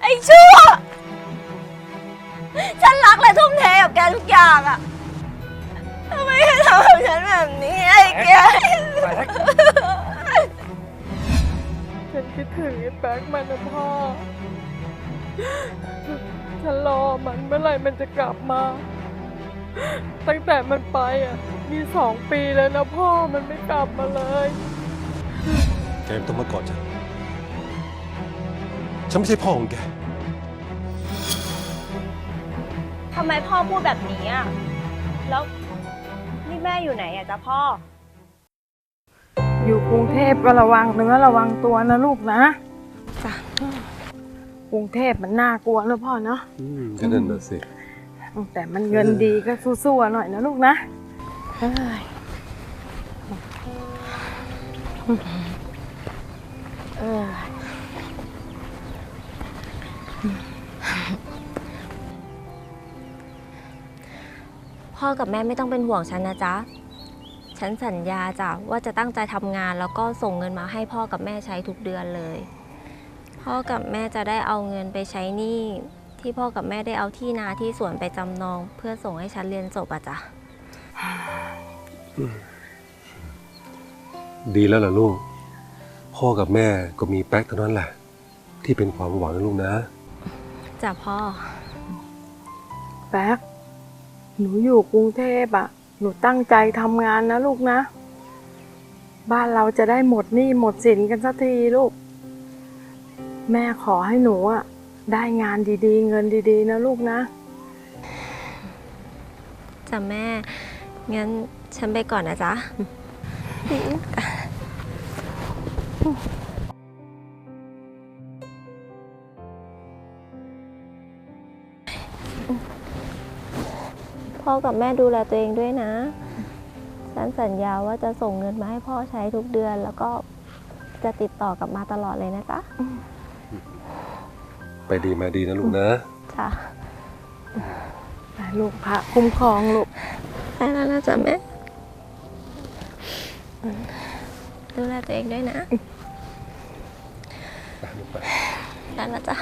ไอ้ชั่ว ฉันรักและทุ่มเทกับแกทุกอย่างอะทำไมให้ทำกับฉันแบบนี้ไอ้แก ฉันคิดถึงไอ้แป๊กมันนะพ่อ ฉันรอมันเมื่อไหร่มันจะกลับมา ตั้งแต่มันไปอะ มีสองปีแล้วนะพ่อมันไม่กลับมาเลย แกไม่ต้องมากอดฉัน ฉันไม่ใช่พ่อของแก ทำไมพ่อพูดแบบนี้อะแล้วนี่แม่อยู่ไหนอะจ๊ะพ่อ อยู่กรุงเทพก็ระวังเนื้อระวังตัวนะลูกนะจ้ะกรุงเทพมันน่ากลัวนะพ่อเนาะอืมก็นั่นน่ะสิ แต่มันเงินดีก็สู้ๆหน่อยนะลูกนะเอ้ยเออ พ่อกับแม่ไม่ต้องเป็นห่วงฉันนะจ๊ะ ฉันสัญญาจ้ะว่าจะตั้งใจทำงานแล้วก็ส่งเงินมาให้พ่อกับแม่ใช้ทุกเดือนเลย พ่อกับแม่จะได้เอาเงินไปใช้หนี้ที่พ่อกับแม่ได้เอาที่นาที่สวนไปจำนอง เพื่อส่งให้ฉันเรียนจบอะจ้ะ ดีแล้วล่ะลูก พ่อกับแม่ก็มีแป๊กเท่านั้นแหละ ที่เป็นความหวังลูกนะ จ้ะพ่อ แป๊กหนูอยู่กรุงเทพอะหนูตั้งใจทำงานนะลูกนะ บ้านเราจะได้หมดหนี้หมดสินกันสักทีลูก แม่ขอให้หนูอะได้งานดีๆ เงินดีๆ นะลูกนะจ้ะแม่ งั้นฉันไปก่อนนะจ๊ะ พ่อกับแม่ดูแลตัวเองด้วยนะ ฉันสัญญาว่าจะส่งเงินมาให้พ่อใช้ทุกเดือน แล้วก็จะติดต่อกลับมาตลอดเลยนะจ๊ะไปดีมาดีนะลูกนะจ้ะไปลูกพระคุ้มครองลูกไปแล้วนะจ๊ะแม่ดูแลตัวเองด้วยนะ ไปลูกไป ได้แล้วจ้ะ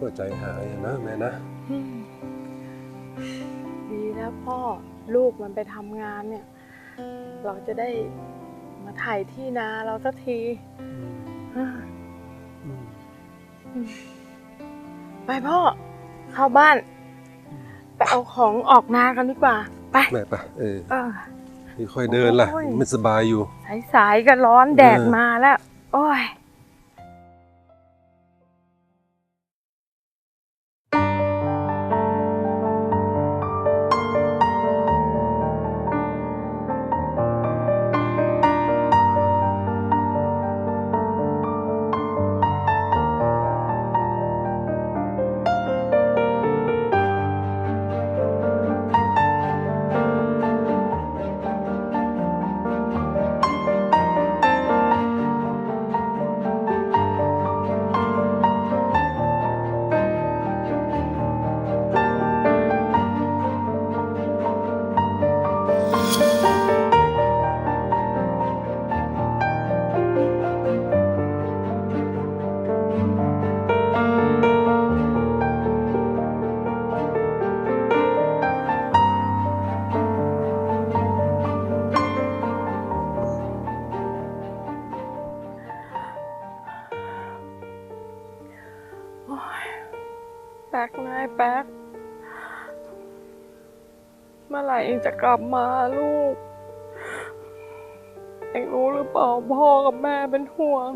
ก็ใจหายนะแม่นะ ดีแล้วพ่อลูกมันไปทำงานเนี่ย เราจะได้มาถ่ายที่นาเราสักทีอ่าไปพ่อ เข้าบ้าน ไปเอาของออกนากันดีกว่า ไปแม่ไปเออเออค่อยๆเดินล่ะโอ้ยไม่สบายอยู่ สายๆก็ร้อนแดดเออมาแล้ว โอ้ย จะกลับมาลูก เองรู้หรือเปล่าพ่อกับแม่เป็นห่วง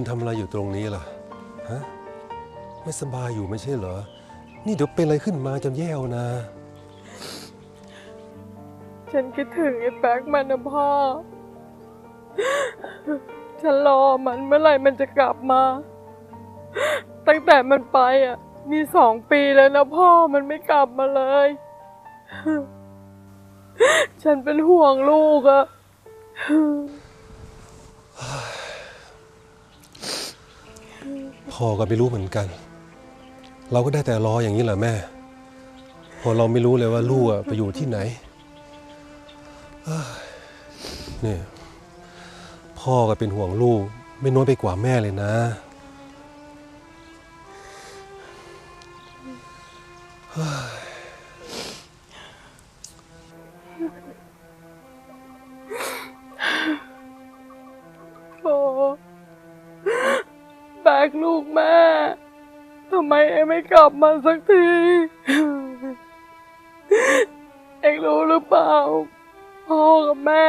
นทำอะไรอยู่ตรงนี้ล่ะ ฮะ ไม่สบายอยู่ไม่ใช่เหรอ นี่เดี๋ยวเป็นอะไรขึ้นมาจะแย่นะ ฉันคิดถึงไอ้แป๊กมันนะพ่อ ฉันรอมันเมื่อไหร่มันจะกลับมา ตั้งแต่มันไปอะ มีสองปีแล้วนะพ่อมันไม่กลับมาเลย ฉันเป็นห่วงลูกอะ อก็ไม่รู้เหมือนกัน เราก็ได้แต่รออย่างนี้แหละแม่ พอเราไม่รู้เลยว่าลูกอะไปอยู่ที่ไหนเนี่พ่อก็เป็นห่วงลูก ไม่น้อยไปกว่าแม่เลยนะ ไมเอ็งไม่กลับมาสักที เอ็งรู้หรือเปล่า พ่อกับแม่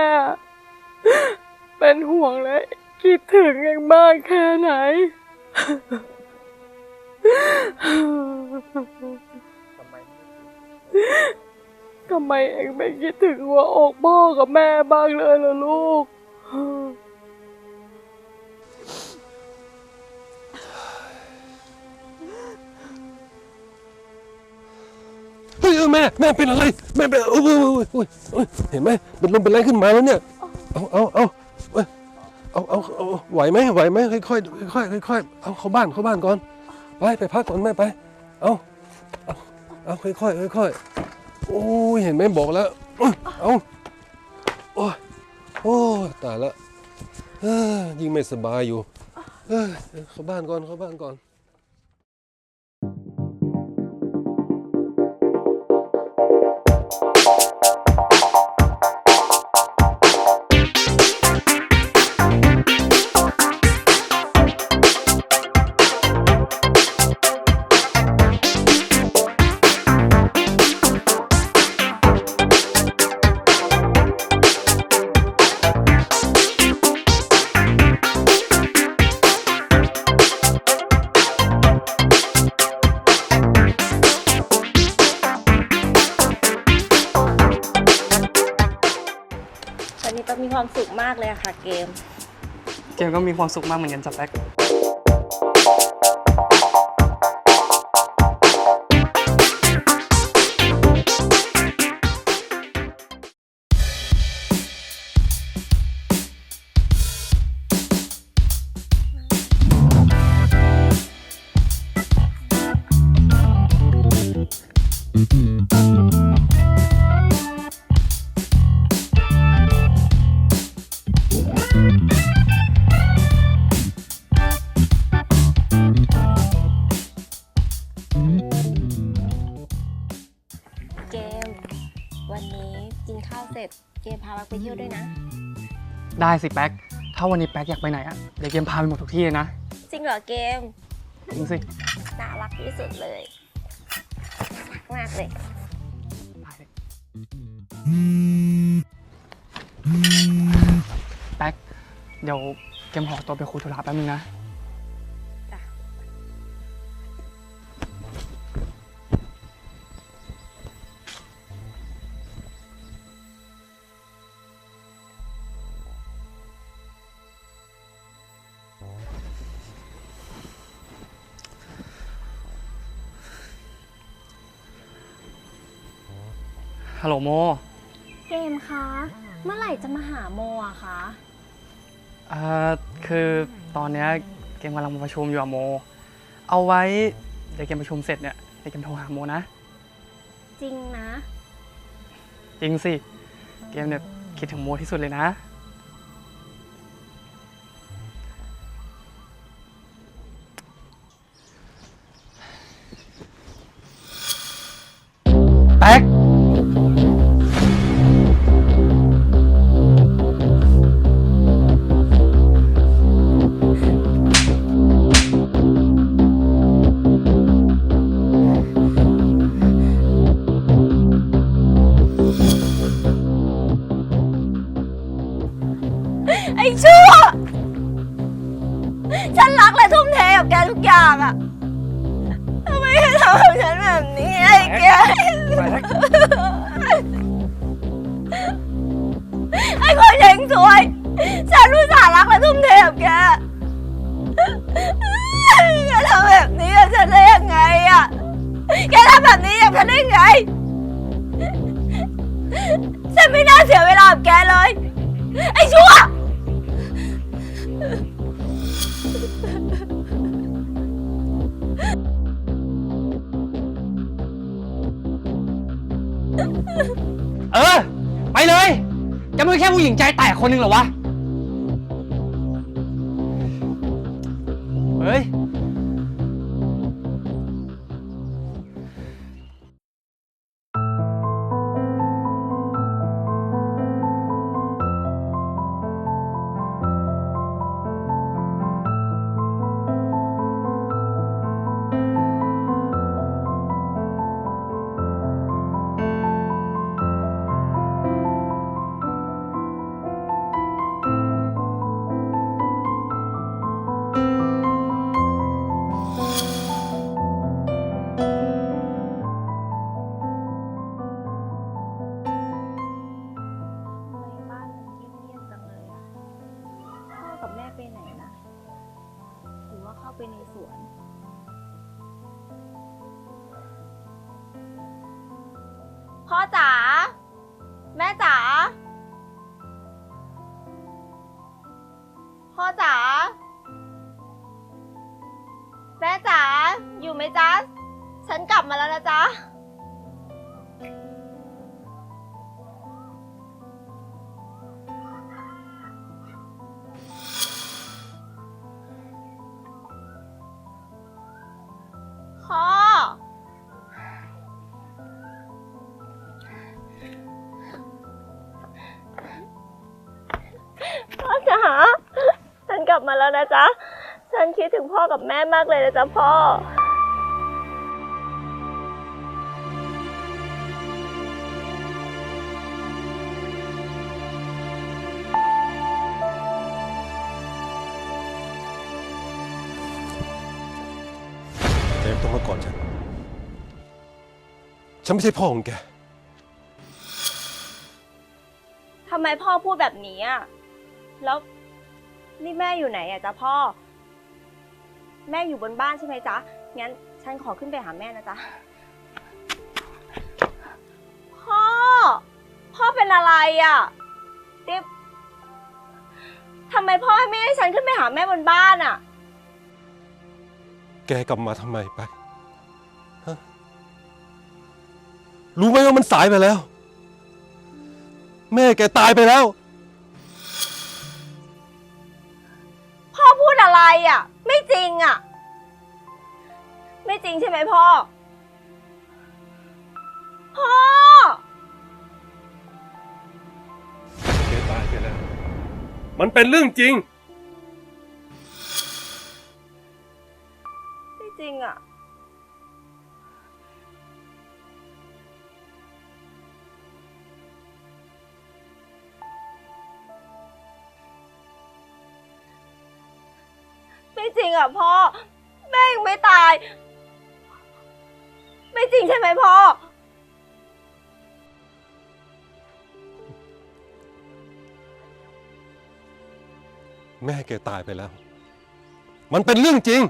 เป็นห่วงและคิดถึงเอ็งมากแค่ไหน ทำไมเอ็งไม่คิดถึงหัวอกพ่อกับแม่บ้างเลยล่ะลูก ยเออแม่แม่เป็นอะไรแม่เป็นโอ้ยโอ้ยโอ้ยโอ้ยโอ้ยเห็นไหมเป็นลมเป็นแรงขึ้นมาแล้วเนี่ยเอาเอาเอาเอ้ยเอาเอาเอาไหวไหมไหวไหมค่อยๆค่อยๆค่อยเอาเข้าบ้านเข้าบ้านก่อนไปไปพักก่อนแม่ไป เอาเอาเอาค่อยๆค่อยๆโอ้ยเห็นไหมบอกแล้วเอาโอ้ยโอ้ตายละเอ้ยยิ่งไม่สบายอยู่เข้าบ้านก่อนเข้าบ้านก่อนันนี้ต้องมีความสุขมากเลยอะค่ะเกม เกมก็มีความสุขมากเหมือนกันจ้ะแป๊ก ร็จเกมพาเราไปเที่ยวด้วยนะ ได้สิแป๊ก ถ้าวันนี้แป๊กอยากไปไหนอะเดี๋ยวเกมพาไปหมดทุกที่เลยนะ จริงเหรอเกม จริงสิ น่ารักที่สุดเลยรักมากเลย ได้เลยแป๊ก เดี๋ยวเกมขอตัวไปคุยธุระแป๊บนึงนะ ฮัลโหลโม เกมคะ เมื่อไหร่จะมาหาโมอะคะ เอ่อคือตอนเนี้ยเกมกำลังมาประชุมอยู่อะโม เอาไว้เดี๋ยวเกมประชุมเสร็จเนี่ยเดี๋ยวเกมโทรหาโมนะ จริงนะ จริงสิ เกมเนี่ยคิดถึงโมที่สุดเลยนะ แป๊ก ไอ้คนเองสวย ฉันรู้สารักและทุ่มเทกับแกแกทำแบบนี้กับฉันได้ยังไงอะแกทำแบบนี้กับฉันได้ยังไง ฉันไม่น่าเสียเวลากับแกเลย ไอ้ชั่ว เลย จะไม่แค่ผู้หญิงใจแตกคนหนึ่งเหรอวะ เฮ้ย พ่อจ๋า มาแล้วนะจ๊ะ ฉันคิดถึงพ่อกับแม่มากเลยนะจ๊ะพ่อแกไม่ต้องมาก่อนฉัน ฉันไม่ใช่พ่อของแก ทำไมพ่อพูดแบบนี้อะ แล้ว นี่แม่อยู่ไหนอะจ๊ะพ่อ แม่อยู่บนบ้านใช่ไหมจ๊ะ งั้นฉันขอขึ้นไปหาแม่นะจ๊ะ พ่อ พ่อเป็นอะไรอะติ๊บทำไมพ่อไม่ให้ฉันขึ้นไปหาแม่บนบ้านอะแกกลับมาทำไมไปฮะรู้ไหมว่ามันสายไปแล้ว แม่แกตายไปแล้ว อะไรอะไม่จริงอะ ไม่จริงใช่ไหมพ่อ พ่อแกตายไปแล้ว มันเป็นเรื่องจริง อะพ่อ แม่ยังไม่ตาย ไม่จริงใช่ไหมพ่อ แม่แกตายไปแล้ว มันเป็นเรื่องจริง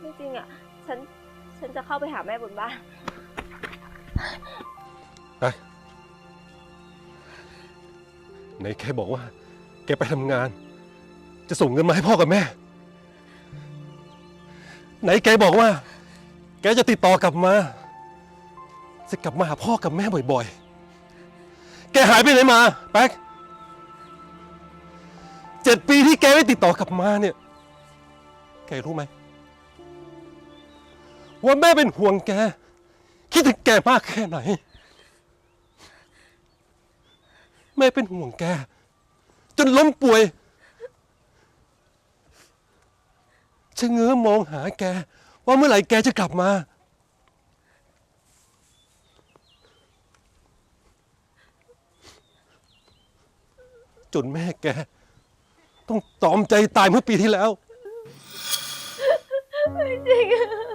ไม่จริงอะฉัน ฉันจะเข้าไปหาแม่บนบ้าน ไปไหนแกบอกว่า แกไปทำงาน จะส่งเงินมาให้พ่อกับแม่ ไหนแกบอกว่า แกจะติดต่อกลับมา จะกลับมาหาพ่อกับแม่บ่อยๆ แกหายไปไหนมาแป๊กเจ็ดปีที่แกไม่ติดต่อกลับมาเนี่ย แกรู้ไหมว่าแม่เป็นห่วงแก คิดถึงแกมากแค่ไหน แม่เป็นห่วงแก จนล้มป่วยชะเง้อมองหาแก ว่าเมื่อไหร่แกจะกลับมา จนแม่แก ต้องตอมใจตายเมื่อปีที่แล้ว ไม่จริงอะ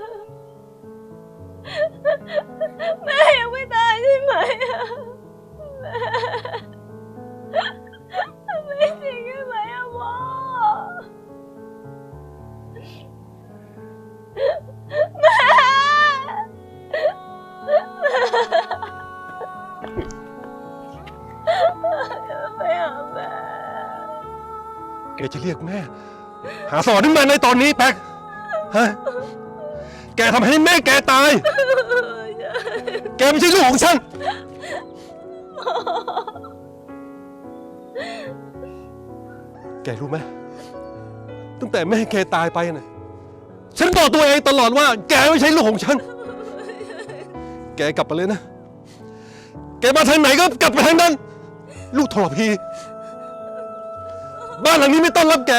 แม่ยังไม่ตายใช่ไหมอะแม่ไม่จริงใช่ไหมอะพ่อแม่ไปหาแม่แกจะเรียกแม่ หาสอนขึ้นมาในตอนนี้แป๊กฮะแกทำให้แม่แกตาย แกไม่ใช่ลูกของฉัน แกรู้ไหมตั้งแต่แม่แกตายไปนะฉันบอกตัวเองตลอดว่า แกไม่ใช่ลูกของฉัน แกกลับไปเลยนะ แกมาทางไหนก็กลับไปทางนั้น ลูกทรพี บ้านหลังนี้ไม่ต้อนรับแก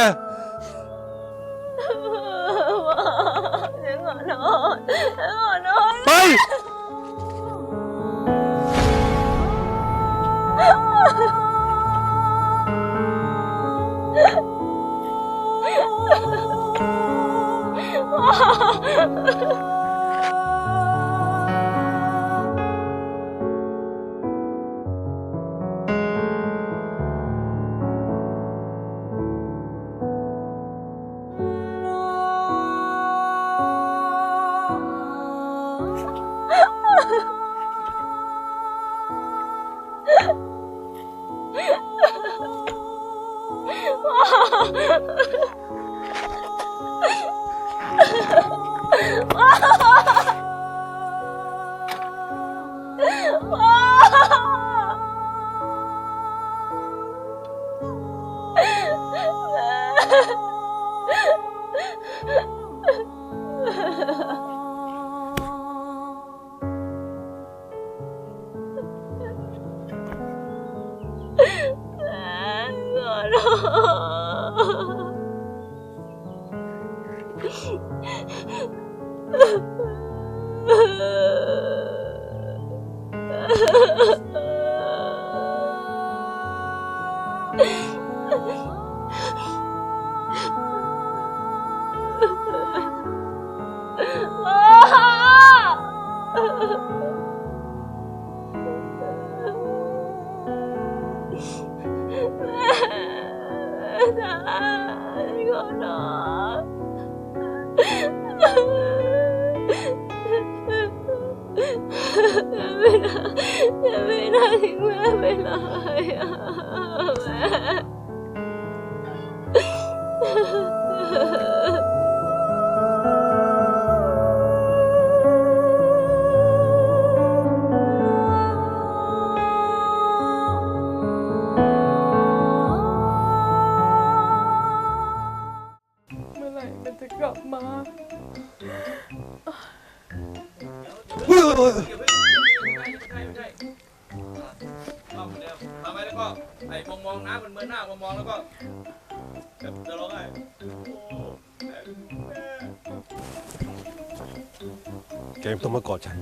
ฉัน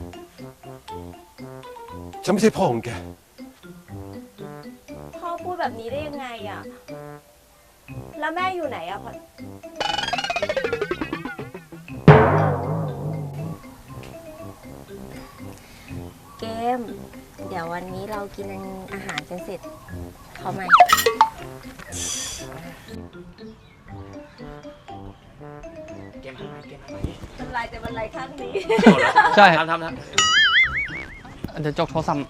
ฉันไม่ใช่พ่อของแก พ่อพูดแบบนี้ได้ยังไงอะแล้วแม่อยู่ไหนอะพอเกม เดี๋ยววันนี้เรากินอาหารกันเสร็จเขาไหม เกมทำไมเกมทำไมเป็นไรแต่บรรลัยข้างนี้ ใช่ ทำทำทำ เดี๋ยวจกโทรศัพท์